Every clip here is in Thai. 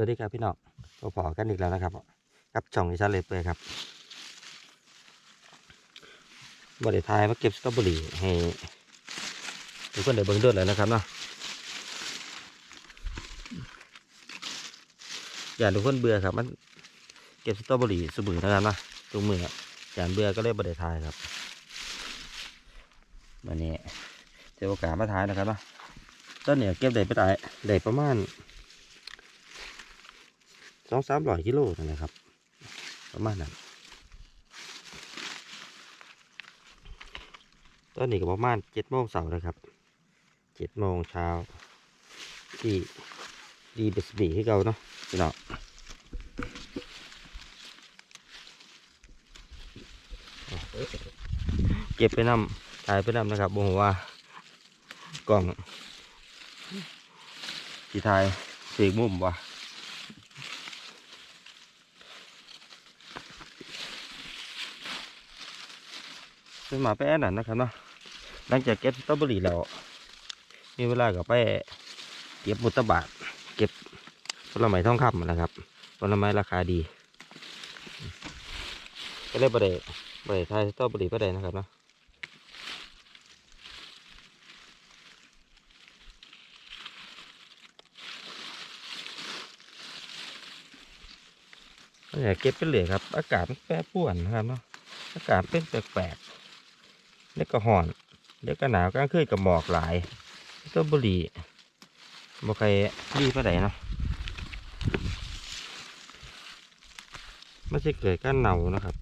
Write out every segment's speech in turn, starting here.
วัสดีครับพี่น้องพบพอกันอีกแล้วนะครับกับช่องอีสาเลเปื่อยครับบริทายมาเก็บสตรอเบอรี่ให้ทุกคนได้เบิ่งด้วยแล้วนะครับเนาะอย่าทุกคนเบื่อครับ มันเก็บสตรอเบอรี่สมือนะครับนะทุกมือครับอย่าเบื่อก็เลยบริทายครับวันนี้เจ้าโอกาสมาทายนะครับเนาะต้นเนี่ยเก็บได้ไปได้ได้ประมาณ สองสามร้อยกิโลนั่นแหละครับ ประมาณนั้นตอนนี้ก็ประมาณเจ็ดโมงเสาร์นะครับเจ็ดโมงเช้าที่ดีเบสบีให้เราเนาะพี่น้องเก็บไปนำถ่ายไปนำนะครับบอกว่ากล่องสีถ่ายเสีมุมว่ะ เป็นหมาไปแอนนั่นนะครับเนาะหลังจากเก็บสตรอเบอรี่แล้วมีเวลาก็ไปเก็บมุตบาทเก็บผลไม้ทองคำนะครับผลไม้ราคาดี ก็เลยประเดประเดทายสตรอเบอรี่ประเดนะครับเนาะก็อยาเก็บไปเลยครับ อากาศมันแปรปรวนนะครับเนาะอากาศเป็นแปลกๆ เล็กก็ห่อน เดี๋ยวก็หนาวก็ขึ้นกับหมอกหลายตรอเบอรี่บ่ใครดีปานใดเนาะไม่ใช่เกิดการหน่านะครับ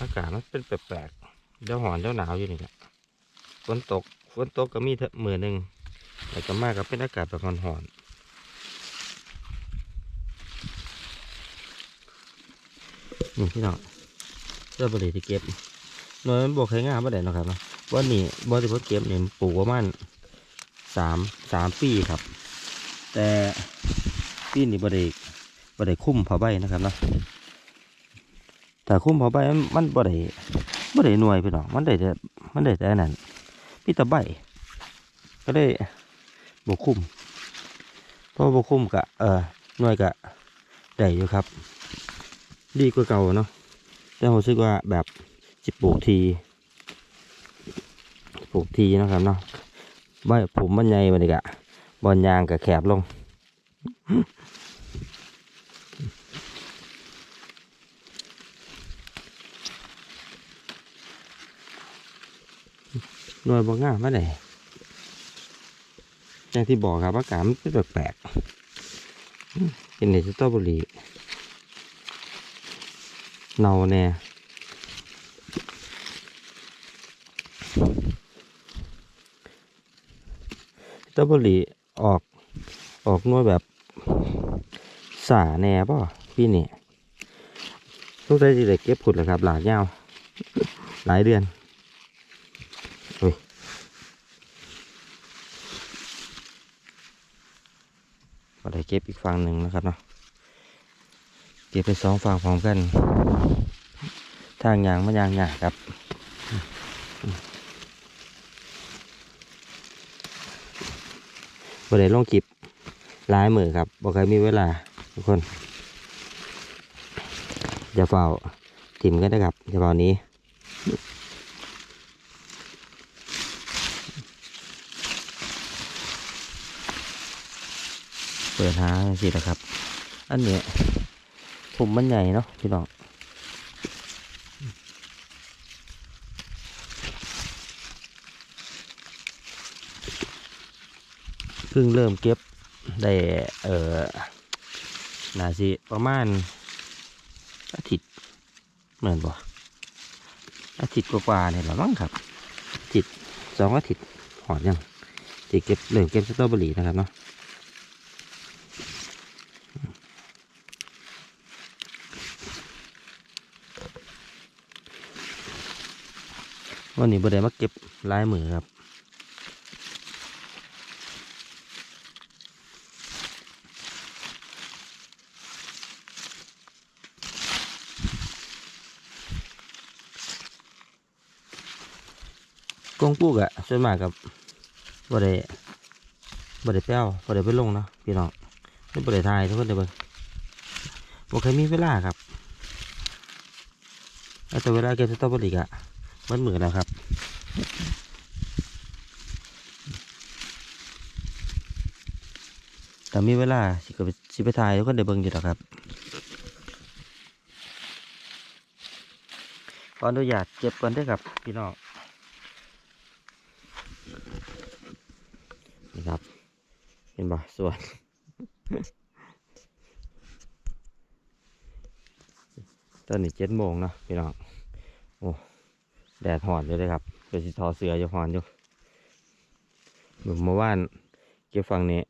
อากาศมันเป็นแปลกๆเดี๋ยวหอนเดี๋ยวหนาวอยู่นี่แหละฝนตกฝนตกก็มีเถอะมือหนึ่งแต่ก็มากก็เป็นอากาศแบบหอนๆนี่พี่น้องเจ้าบริที่เก็บ หน่วยมันบวกใครงามมาได้นะครับนาะวันนี้บริที่เก็บเนี่ยปลูกประมาณสามสามปีครับ แต่ปีนี้บริบริคุ้มเผาใบนะครับนะแต่คุ้มเผาใบมันมันบริบริหน่วยพี่น้องมันได้แต่มันได้แต่นั้นพี่ตะใบ ก็ได้บวกคุ้มเพราะบวกคุ้มกะเออหน่วยกะได้อยู่ครับ ดีกว่าเก่าเนาะแต่ผมรู้สึกว่าแบบ จิปลูกทีปลูกทีนะครับเนาะใบผมมันใหญ่มาดิกะบอลยางกับแคบลง หน่วยบางงามมาไหนอย่างที่บอกครับอากาศมันเป็นแปลกๆเป็นในสตรอเบอรี่เนาแน่ ตรอเบอรี่ออกออกนวยแบบสาแน่ป่ะพี่นี่ต้องใช้สิได้เก็บผุดเลยครับ หลากยาว หลายเดือนโอ้ยก็ได้เก็บอีกฝั่งหนึ่งนะครับเนาะเก็บไปสองฝั่งพร้อมกัน ทางยางมันยางหยาครับ บ่ได้ลงคลิปหลายมือครับบ่เคยมีเวลาทุกคนอย่าเฝ้าถิ่มกันนะครับอย่าเฝ้านี้เปิดหาสินะครับ อันเนี้ยผมมันใหญ่เนาะพี่น้อง พิ่งเริ่มเก็บได้เออนาสิประมาณอาทิตย์เหมือนบ่อาทิตย์กว่าๆเนี่ยหรอมั้งครับอาทิตย์สองอาทิตย์หอดยังที่เก็บเริ่มเก็บสตรอเบอรี่นะครับเนาะวันนี้บ่ได้มาเก็บลายมือครับ กงปลูกอะส่วนมากกับบ่ได้บ่ได้แป้วบ่ได้ไปลงเนาะพี่น้องไม่บริทายทุกคนเดี๋ยวเบิ่งบอเคยมีเวลาครับแต่เวลาเก็บสตรอเบอรี่อะมันเหมือนแล้วครับแต่มีเวลาสิก็ไปสิไปถ่ายทุกคนเดี๋ยวเบิ่งอยู่หรอกครับขออนุญาตเก็บก่อนด้วยครับพี่น้องนี่ครับ เห็นบ่สวยตอนนี้เจ็ดโมงเนาะพี่น้อง โอ้ แดดหอนอยู่เลยครับเดี๋ยวสิทอเสืออยู่หอนอยู่เหมือนเมื่อวานเก็บฝั่งนี้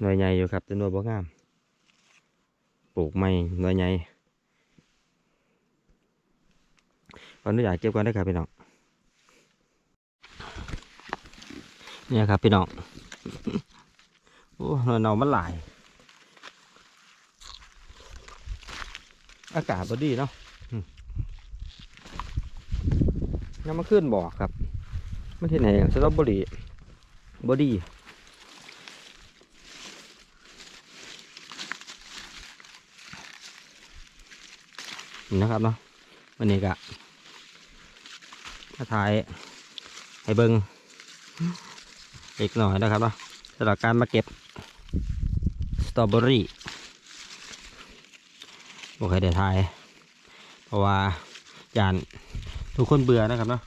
หน่วยใหญ่อยู่ครับแต่หน่วยบ่งาม ปลูกไม่หน่วยใหญ่ขออนุญาตเก็บก่อนได้อครับพี่น้อง เนี่ยครับพี่น้องโอ้ หน่วยเนามันหลาย อากาศบดีเนาะยังมาขึ้นบอกครับไม่ใช่ไหนสตรอเบอรี่บอดี้นี่นะครับเนาะวันนี้กะมาถ่ายให้เบิงอีกหน่อยนะครับเนาะสำหรับการมาเก็บ สตรอเบอรี่โอเคเดี๋ยวทาย เพราะว่าจานทุกคนเบื่อนะครับเนาะ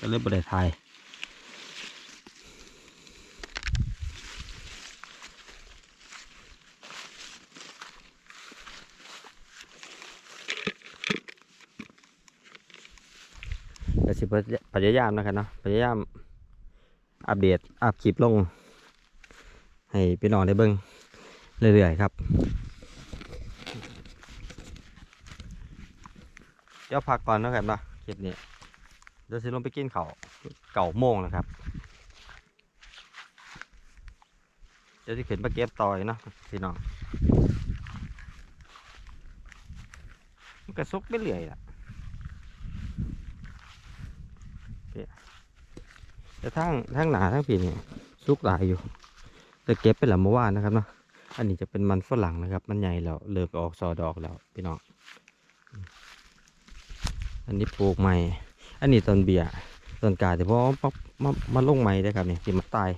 ก็เลยบ่ได้ทายก็สิพยายามนะครับเนาะพยายามอัปเดตอัพคลิปลง ให้พี่น้องได้เบิ่งเรื่อยๆครับเดี๋ยวพักก่อนนะครับนะคลิปนี้เดี๋ยวสิลงไปกินเขาเก่าโมงนะครับเดี๋ยวจะขึ้นมาเก็บต่อยเนาะพี่น้องมันกระซุกไปเรื่อยล่ะแต่ทั้งทั้งหนาทั้งปีนี่ซุกหลายอยู่ แต่เก็บไปแล้วเมื่อวานนะครับเนาะอันนี้จะเป็นมันฝรั่งนะครับ มันใหญ่แล้วเริ่มออกซอดอกแล้วพี่น้องอันนี้ปลูกใหม่ อันนี้ต้นเบียร์ต้นกาแต่พอมามามาลงใหม่ได้ครับเนี่ยที่มันตาย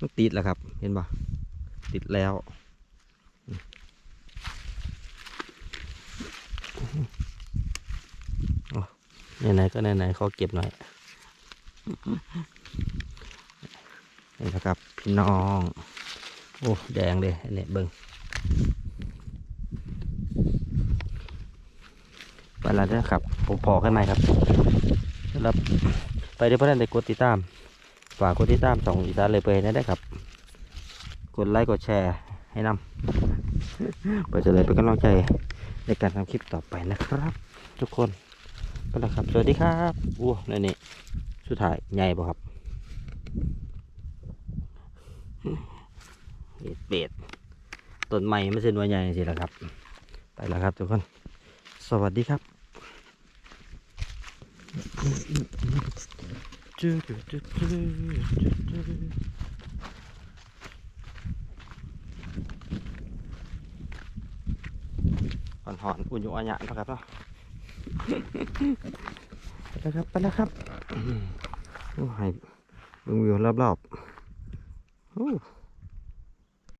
มันติดแล้วครับ เห็นปะติดแล้วไหนๆก็ไหนๆขอเก็บหน่อย นี่นะครับพี่น้อง โอ้แดงเลยอันนี้เบิ้งไปแล้วนะครับ ผมพอกันไหมครับสำหรับไปเดี๋ยวเพื่อนได้กดติดตาม ฝากกดติดตามสองอีสานเลยไปนะได้ครับ กดไลค์กดแชร์ให้นำเพื่อจะเลยเป็นกำลังใจในการทำคลิปต่อไปนะครับ ทุกคนก็แล้วครับ สวัสดีครับอู้นี่นี่สุดท้ายใหญ่ป่ะครับ เบ็ดเบ็ดต้นใหม่ไม่ใช่หน่วยใหญ่สิละครับ ไปแล้วครับทุกคน สวัสดีครับจูจูจูจูจูหอนหอนอุ่นอยู่อันยะนะครับเนาะไปแล้วครับ ไปแล้วครับโอ้ให้เบิ่งวิวรอบๆ โอ้